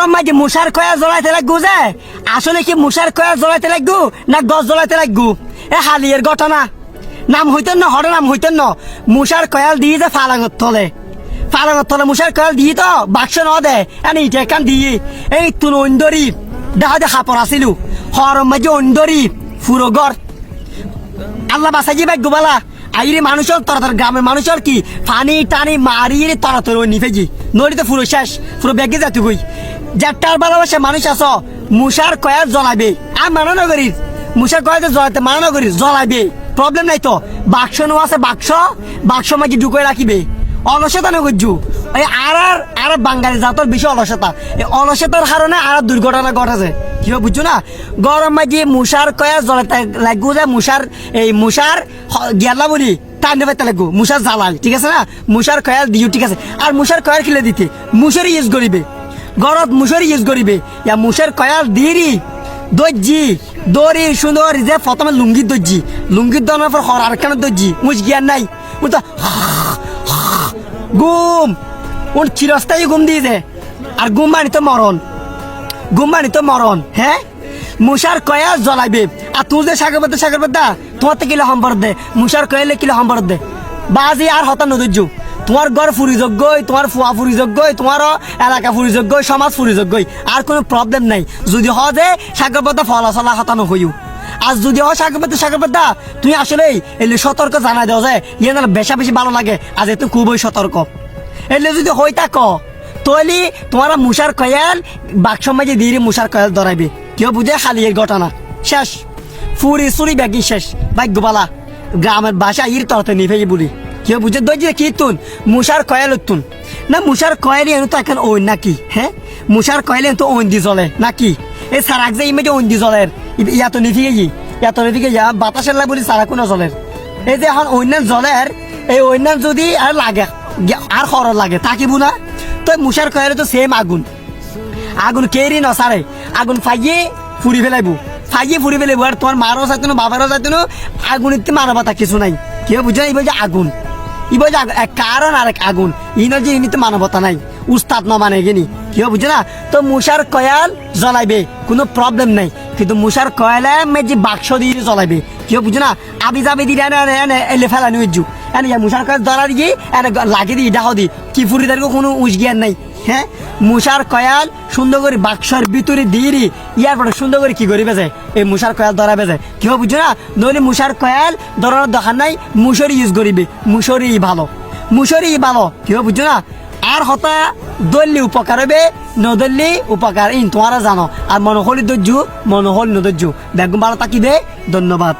গরম মাঝে মুসার কয়া জ্বলাইতে লাগবো যে? আসলে কি মুসার কয়া জ্বলাইতে লাগবো না গছ জ্বলাইতে লাগবো? এ হালিয়ের ঘটনা। নাম হইতেন না, হরে নাম হইতেন না। মুসার কয়াল দিয়ে যে ফালাঙত তলে ফালাঙত তলে মুসার কয়াল দিয়ে তো বাক্স ন দে, এনে ইটা কান দিয়ে। এই তুন অন্দরি দেখা দেখা পড়াছিলু হরম মাঝে অন্দরি, ফুরো গড়। আল্লাহ বাসাই যে ভাগ্য বালা। আইরে মানুষের তরতর গ্রামের মানুষের কি? ফানি টানি মারিয়ে তরতর নিফেজি নদীতে পুরো শেষ পুরো ব্যাগে যাতে গই যারটার ভালোবাসা মানুষ আস মুসার কয়ার জ্বলাবে। আর মানা নগরীর মুসার কয়াতে জ্বলাতে মানা নগরীর জ্বলাবে। প্রবলেম নাই তো। বাক্স নো আছে বাক্স। বাক্স মাঝে ঢুকে রাখিবে অলসতা নগরজু এই আর আর আর বাঙালি জাতর বেশি অলসতা। এই অলসতার কারণে আর দুর্ঘটনা ঘটেছে কি বুঝছ না? গরম মাঝে মুসার কয়া জ্বলাতে লাগবো যে মুসার এই মুসার গেলা বলি। টাইম পাইতে লাগবো মুসার জ্বালাল ঠিক আছে না? মুসার কয়াল দিও ঠিক আছে। আর মুসার কয়াল খিলে দিতে। মুসারি ইউজ করিবে গরত মুসারি ইউজ করিবে। ইয়া মুসার কয়াল দিরি দর্জি দড়ি, সুন্দর যে প্রথমে লুঙ্গির দর্জি লুঙ্গির দনের পর হর আরেকখানে দর্জি মুজ জ্ঞান নাই। তো গুম। ওর চিরস্থায়ী গুম দিয়ে দে। আর গুম মানি তো মরণ। গুম্বানি তো মরণ হ্যাঁ? মুসার কয়া জ্বলাইবে। আর তুই যে সাগর বাদ্দা সাগর বাদ্দা তোমার তো কিলো সম্পর দে। মুসার কয়ালে কিলো সম্পর দে। বাজি আর হতা নদীর তোমার ঘর ফুরি যোগ্যই, তোমার ফুয়া ফুরি যোগ্যই তোমার এলাকা ফুরি যোগ্যই, সমাজ ফুরি যোগ্যই। আর কোনো প্রবলেম নাই। যদি হ যে সাগর বাদ্দা ফলা চলা হতা নহইও আর যদি হয় সাগর বাদ্দা সাগর বাদ্দা তুমি আসলে এলে সতর্ক জানাই দাও যে ইয়ে না বেশা বেশি ভালো লাগে। আজ এত খুবই সতর্ক। এলে যদি হই থাক তৈলি তোমার মুসার কয়াল বাক্স মাঝে দিয়ে মুসার কয়াল ধরাইবে। কেউ বুঝে? খালি এর ঘটনা। শেষ। ফুরি সুরি ব্যাগি শেষ। ভাগ্যবালা। গ্রামের বাসা ইর তরতে নিভে বলি। কেউ বুঝে দই যে কি তুন মুসার কয়াল তুন না মুসার কয়ালি এনে তো এখন ওই নাকি হ্যাঁ মুসার কয়ালি তো ওই দি জ্বলে নাকি? এই সারাক যে ইমেজে ওই দি জ্বলের ইয়া তো নিফিকে ই ইয়া তো নিফিকে ইয়া বাতাসের লাই বলি সারা কোনো জ্বলের এই যে এখন অন্যান্য জ্বলের এই অন্যান্য যদি আর লাগে আর খরচ লাগে, থাকিব না? তো মুসার কয়ালে তো সেম আগুন। আগুন কেরি নসারে আগুন ফাইয়ে ফুরি ফেলাইব ফাইয়ে ফুরি ফেলাইব আর তোমার মারও চাইতো না বাবারও চাইতো না আগুন ইতে মানবতা কিছু নাই। কেউ বুঝে যে আগুন? ইব যে, এক কারণ আর এক আগুন। ইন যে ইনিতে মানবতা নাই, উস্তাদ না মানে গেনি। কেউ বুঝে না তো মুসার কয়াল জ্বলাইবে, কোনো প্রবলেম নাই। কিন্তু মুসার কয়ালে মে যে বাক্স দিয়ে জ্বলাইবে কেউ বুঝে না আবি যাবি দিয়ে এনে এলে ফেলানি উজ্জু এনে মুসার কয়াল ধরা দিয়ে এনে গ- লাগিয়ে দিই ডাহ দি। কি ফুরি কোনো উস জ্ঞান নাই। হ্যাঁ? মুসার কয়াল সুন্দর করে বাক্সর ভিতরে দিয়ে ইয়ার পরে সুন্দর করে কি করি বেজে এই মুসার কয়াল ধরা বেজে কি হবে বুঝছ না? নইলে মুসার কয়াল ধরার দোকান নাই, মুসরি ইউজ করিবে। মুসরি ভালো। মুসরি ভালো। কি হবে বুঝছ না? আর হতা দললি উপকার হবে নদললি উপকার। ইন, তোমারা জানো। আর মনোহলি দর্জু মনোহল নদর্জু বেগুন ভালো থাকিবে ধন্যবাদ।